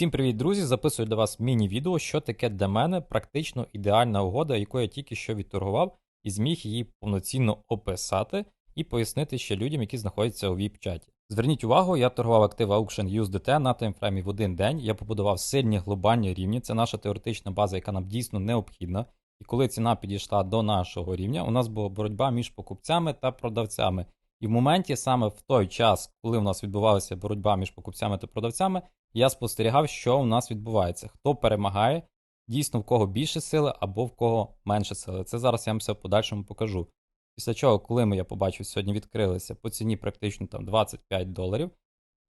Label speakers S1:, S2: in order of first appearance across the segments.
S1: Всім привіт, друзі! Записую для вас міні-відео, що таке для мене практично ідеальна угода, яку я тільки що відторгував, і зміг її повноцінно описати і пояснити ще людям, які знаходяться у VIP-чаті. Зверніть увагу, я торгував актив Auction USDT на таймфреймі в один день. Я побудував сильні глобальні рівні. Це наша теоретична база, яка нам дійсно необхідна. І коли ціна підійшла до нашого рівня, у нас була боротьба між покупцями та продавцями. І в моменті, саме в той час, коли у нас відбувалася боротьба між покупцями та продавцями, я спостерігав, що у нас відбувається, хто перемагає, дійсно в кого більше сили або в кого менше сили. Це зараз я вам все в подальшому покажу. Після чого, коли ми, я побачив, сьогодні відкрилися по ціні практично там 25 доларів,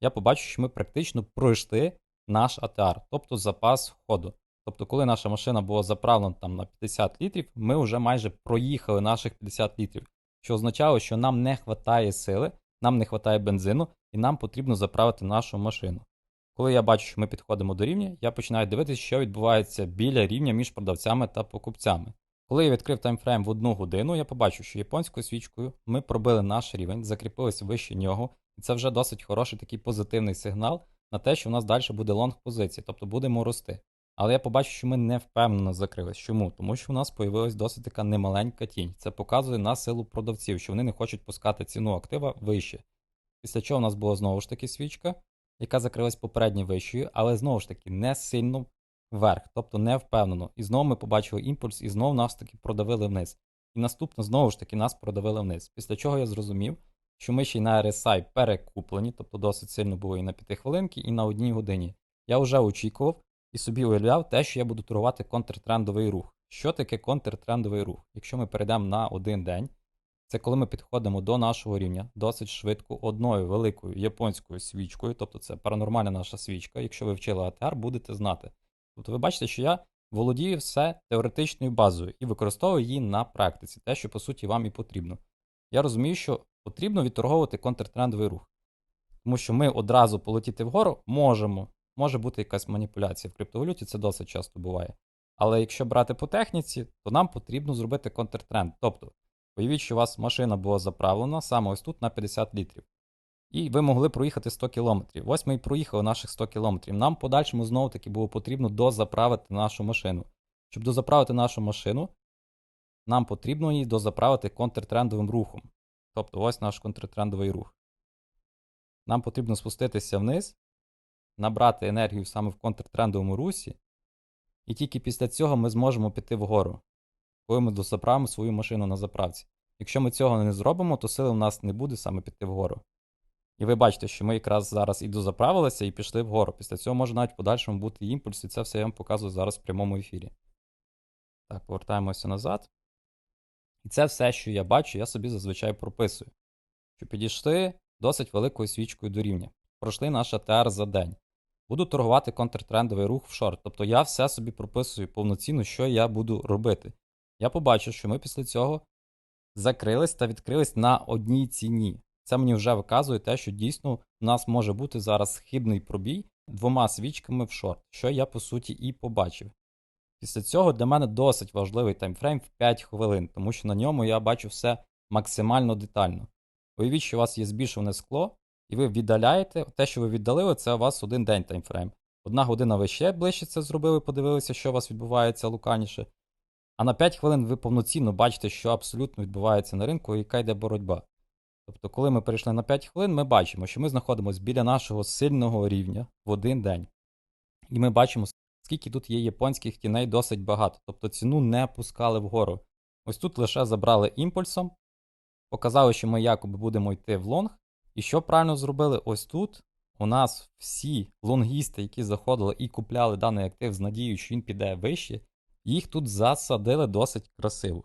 S1: я побачив, що ми практично пройшли наш АТР, тобто запас ходу. Тобто, коли наша машина була заправлена там на 50 літрів, ми вже майже проїхали наших 50 літрів, що означало, що нам не вистачає сили, нам не вистачає бензину, і нам потрібно заправити нашу машину. Коли я бачу, що ми підходимо до рівня, я починаю дивитися, що відбувається біля рівня між продавцями та покупцями. Коли я відкрив таймфрейм в одну годину, я побачив, що японською свічкою ми пробили наш рівень, закріпилися вище нього, і це вже досить хороший такий позитивний сигнал на те, що в нас далі буде лонг позиція, тобто будемо рости. Але я побачив, що ми не впевнено закрились. Чому? Тому що у нас появилась досить така немаленька тінь. Це показує на силу продавців, що вони не хочуть пускати ціну актива вище. Після чого у нас була знову ж таки свічка, яка закрилась попередньо вищою, але знову ж таки не сильно вверх, тобто не впевнено. І знову ми побачили імпульс, і знову нас таки продавили вниз. І наступно знову ж таки нас продавили вниз. Після чого я зрозумів, що ми ще й на RSI перекуплені, тобто досить сильно було і на 5 хвилинки, і на одній годині. Я вже очікував і собі уявляв те, що я буду торгувати контртрендовий рух. Що таке контртрендовий рух? Якщо ми перейдемо на один день, це коли ми підходимо до нашого рівня досить швидко одною великою японською свічкою, тобто це паранормальна наша свічка. Якщо ви вчили АТР, будете знати. Тобто ви бачите, що я володію все теоретичною базою і використовую її на практиці, те, що по суті вам і потрібно. Я розумію, що потрібно відторговувати контртрендовий рух, тому що ми одразу полетіти вгору можемо. Може бути якась маніпуляція в криптовалюті, це досить часто буває. Але якщо брати по техніці, то нам потрібно зробити контртренд. Тобто, уявіть, що у вас машина була заправлена саме ось тут на 50 літрів. І ви могли проїхати 100 кілометрів. Ось ми і проїхали наших 100 кілометрів. Нам подальшому знову таки було потрібно дозаправити нашу машину. Щоб дозаправити нашу машину, нам потрібно її дозаправити контртрендовим рухом. Тобто ось наш контртрендовий рух. Нам потрібно спуститися вниз набрати енергію саме в контртрендовому русі, і тільки після цього ми зможемо піти вгору, коли ми дозаправимо свою машину на заправці. Якщо ми цього не зробимо, то сили в нас не буде саме піти вгору. І ви бачите, що ми якраз зараз і дозаправилися, і пішли вгору. Після цього може навіть в подальшому бути імпульс, і це все я вам показую зараз в прямому ефірі. Так, повертаємося назад. І це все, що я бачу, я собі зазвичай прописую. Що підійшли досить великою свічкою до рівня. Пройшли наш АТР за день. Буду торгувати контртрендовий рух в шорт. Тобто я все собі прописую повноцінно, що я буду робити. Я побачив, що ми після цього закрились та відкрились на одній ціні. Це мені вже виказує те, що дійсно у нас може бути зараз хибний пробій двома свічками в шорт, що я по суті і побачив. Після цього для мене досить важливий таймфрейм в 5 хвилин, тому що на ньому я бачу все максимально детально. Уявіть, що у вас є збільшуване скло, і ви віддаляєте те, що ви віддалили, це у вас один день таймфрейм. Одна година ви ще ближче це зробили, подивилися, що у вас відбувається луканіше. А на 5 хвилин ви повноцінно бачите, що абсолютно відбувається на ринку і яка йде боротьба. Тобто, коли ми перейшли на 5 хвилин, ми бачимо, що ми знаходимося біля нашого сильного рівня в один день. І ми бачимо, скільки тут є японських тіней досить багато. Тобто ціну не пускали вгору. Ось тут лише забрали імпульсом, показали, що ми якоби будемо йти в лонг. І що правильно зробили? Ось тут у нас всі лонгісти, які заходили і купляли даний актив з надією, що він піде вище, їх тут засадили досить красиво.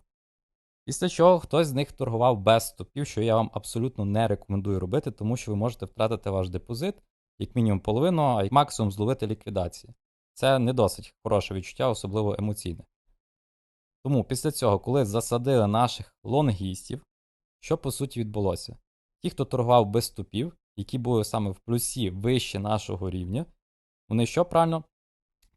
S1: Після чого хтось з них торгував без стопів, що я вам абсолютно не рекомендую робити, тому що ви можете втратити ваш депозит, як мінімум половину, а як максимум зловити ліквідації. Це не досить хороше відчуття, особливо емоційне. Тому після цього, коли засадили наших лонгістів, що по суті відбулося? Ті, хто торгував без стопів, які були саме в плюсі вище нашого рівня, вони що правильно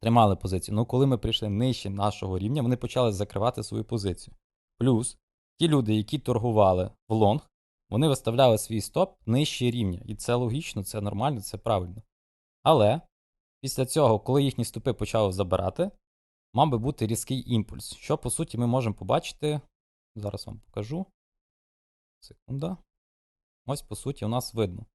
S1: тримали позицію. Ну, коли ми прийшли нижче нашого рівня, вони почали закривати свою позицію. Плюс ті люди, які торгували в лонг, вони виставляли свій стоп нижче рівня. І це логічно, це нормально, це правильно. Але Після цього, коли їхні стопи почали забирати, мав би бути різкий імпульс, що по суті ми можемо побачити. Зараз вам покажу. Секунда. Ось, по суті, у нас видно,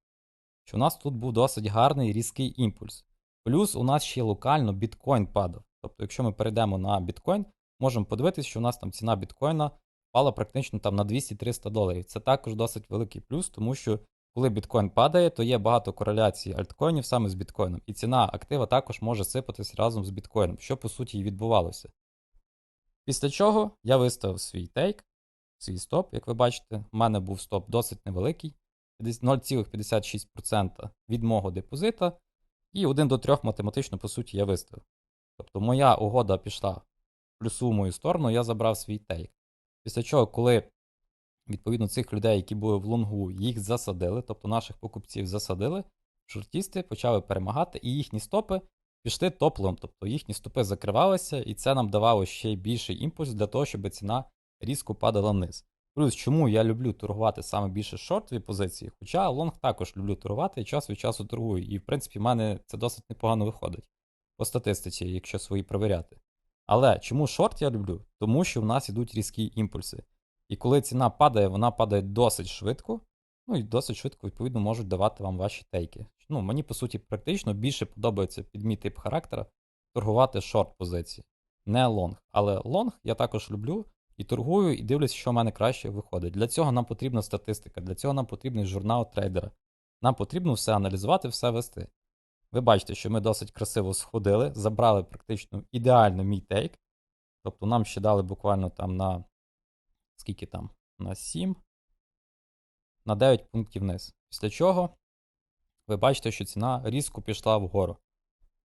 S1: що у нас тут був досить гарний різкий імпульс. Плюс у нас ще локально біткоін падав. Тобто, якщо ми перейдемо на біткоін, можемо подивитися, що у нас там ціна біткоїна впала практично там на 200-300 доларів. Це також досить великий плюс, тому що коли біткоін падає, то є багато кореляцій альткоїнів саме з біткоїном. І ціна актива також може сипатись разом з біткоїном, що по суті і відбувалося. Після чого я виставив свій тейк, свій стоп, як ви бачите, у мене був стоп досить невеликий, 0,56% від мого депозита, і 1 до 3 математично, по суті, я виставив. Тобто моя угода пішла в плюсу в мою сторону, я забрав свій тейк. Після чого, коли відповідно цих людей, які були в лонгу, їх засадили, тобто наших покупців засадили, шортісти почали перемагати, і їхні стопи пішли топлом, тобто їхні стопи закривалися, і це нам давало ще більший імпульс для того, щоб ціна різко падала вниз. Плюс, чому я люблю торгувати саме більше шортові позиції, хоча лонг також люблю торгувати і час від часу торгую. І, в принципі, в мене це досить непогано виходить по статистиці, якщо свої перевіряти. Але чому шорт я люблю? Тому що в нас йдуть різкі імпульси. І коли ціна падає, вона падає досить швидко. Ну і досить швидко, відповідно, можуть давати вам ваші тейки. Ну, мені, по суті, практично більше подобається під мій тип характера торгувати шорт позиції, не лонг. Але лонг я також люблю і торгую, і дивлюся, що в мене краще виходить. Для цього нам потрібна статистика, для цього нам потрібний журнал трейдера. Нам потрібно все аналізувати, все вести. Ви бачите, що ми досить красиво сходили, забрали практично ідеально мій тейк. Тобто нам ще дали буквально там на скільки там? На 7, на 9 пунктів вниз. Після чого ви бачите, що ціна різко пішла вгору.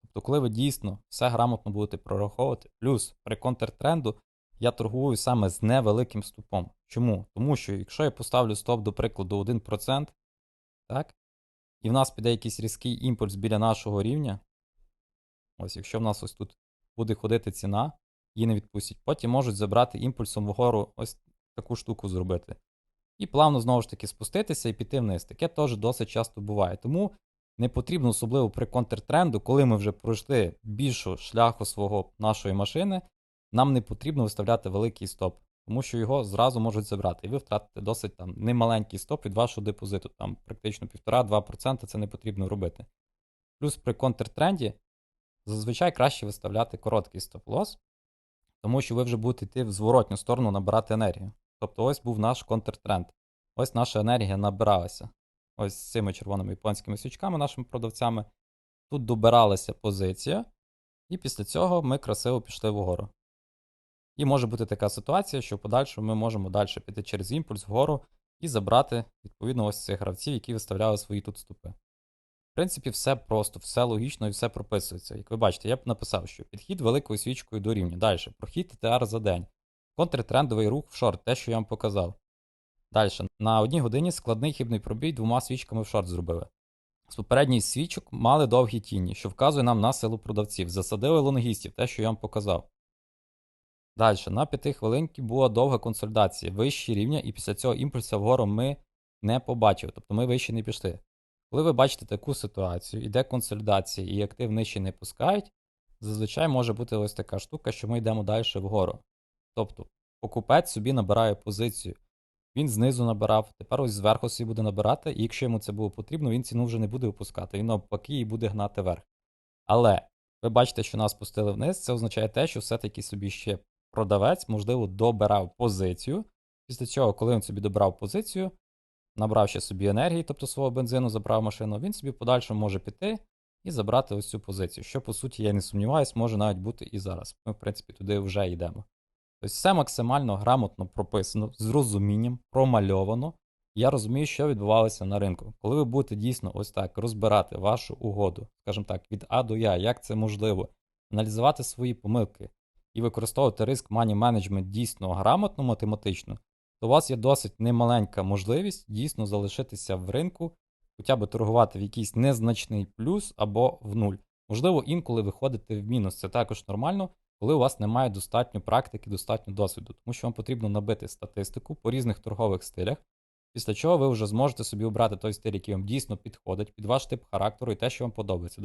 S1: Тобто, коли ви дійсно все грамотно будете прораховувати, плюс при контртренду я торгую саме з невеликим стопом. Чому? Тому що якщо я поставлю стоп, до прикладу, 1%, так, і в нас піде якийсь різкий імпульс біля нашого рівня. Ось, якщо в нас ось тут буде ходити ціна, її не відпустять. Потім можуть забрати імпульсом вгору ось таку штуку зробити. І плавно знову ж таки спуститися і піти вниз. Таке теж досить часто буває. Тому не потрібно, особливо при контртренду, коли ми вже пройшли більшу шляху свого нашої машини, нам не потрібно виставляти великий стоп, тому що його зразу можуть забрати. І ви втратите досить там немаленький стоп від вашого депозиту, там практично 1,5-2% це не потрібно робити. Плюс при контртренді зазвичай краще виставляти короткий стоп-лос, тому що ви вже будете йти в зворотню сторону набирати енергію. Тобто ось був наш контртренд. Ось наша енергія набиралася. Ось з цими червоними японськими свічками, нашими продавцями. Тут добиралася позиція, і після цього ми красиво пішли вгору. І може бути така ситуація, що в подальшому ми можемо далі піти через імпульс вгору і забрати, відповідно, ось цих гравців, які виставляли свої тут ступи. В принципі, все просто, все логічно і все прописується. Як ви бачите, я б написав, що підхід великою свічкою до рівня. Далі, прохід ТТР за день. Контртрендовий рух в шорт, те, що я вам показав. Далі, на одній годині складний хибний пробій двома свічками в шорт зробили. З попередніх свічок мали довгі тіні, що вказує нам на силу продавців. Засадили лонгістів, те, що я вам показав. Далі, на 5 хвилинки була довга консолідація, вищі рівня, і після цього імпульсу вгору ми не побачили, тобто ми вище не пішли. Коли ви бачите таку ситуацію, іде консолідація і актив нижче не пускають, зазвичай може бути ось така штука, що ми йдемо далі вгору. Тобто, покупець собі набирає позицію. Він знизу набирав, тепер ось зверху собі буде набирати, і якщо йому це було потрібно, він ціну вже не буде опускати, він навпаки і буде гнати вверх. Але ви бачите, що нас пустили вниз, це означає те, що все-таки собі ще продавець, можливо, добирав позицію. Після цього, коли він собі добрав позицію, набрав ще собі енергії, тобто свого бензину, забрав машину, він собі в подальшому може піти і забрати ось цю позицію. Що, по суті, я не сумніваюся, може навіть бути і зараз. Ми, в принципі, туди вже йдемо. Тобто все максимально грамотно прописано, з розумінням, промальовано. Я розумію, що відбувалося на ринку. Коли ви будете дійсно ось так розбирати вашу угоду, скажімо так, від А до Я, як це можливо, аналізувати свої помилки і використовувати риск мані менеджмент дійсно грамотно, математично, то у вас є досить немаленька можливість дійсно залишитися в ринку, хоча б торгувати в якийсь незначний плюс або в нуль. Можливо, інколи виходити в мінус. Це також нормально, коли у вас немає достатньо практики, достатньо досвіду, тому що вам потрібно набити статистику по різних торгових стилях, після чого ви вже зможете собі обрати той стиль, який вам дійсно підходить, під ваш тип характеру і те, що вам подобається.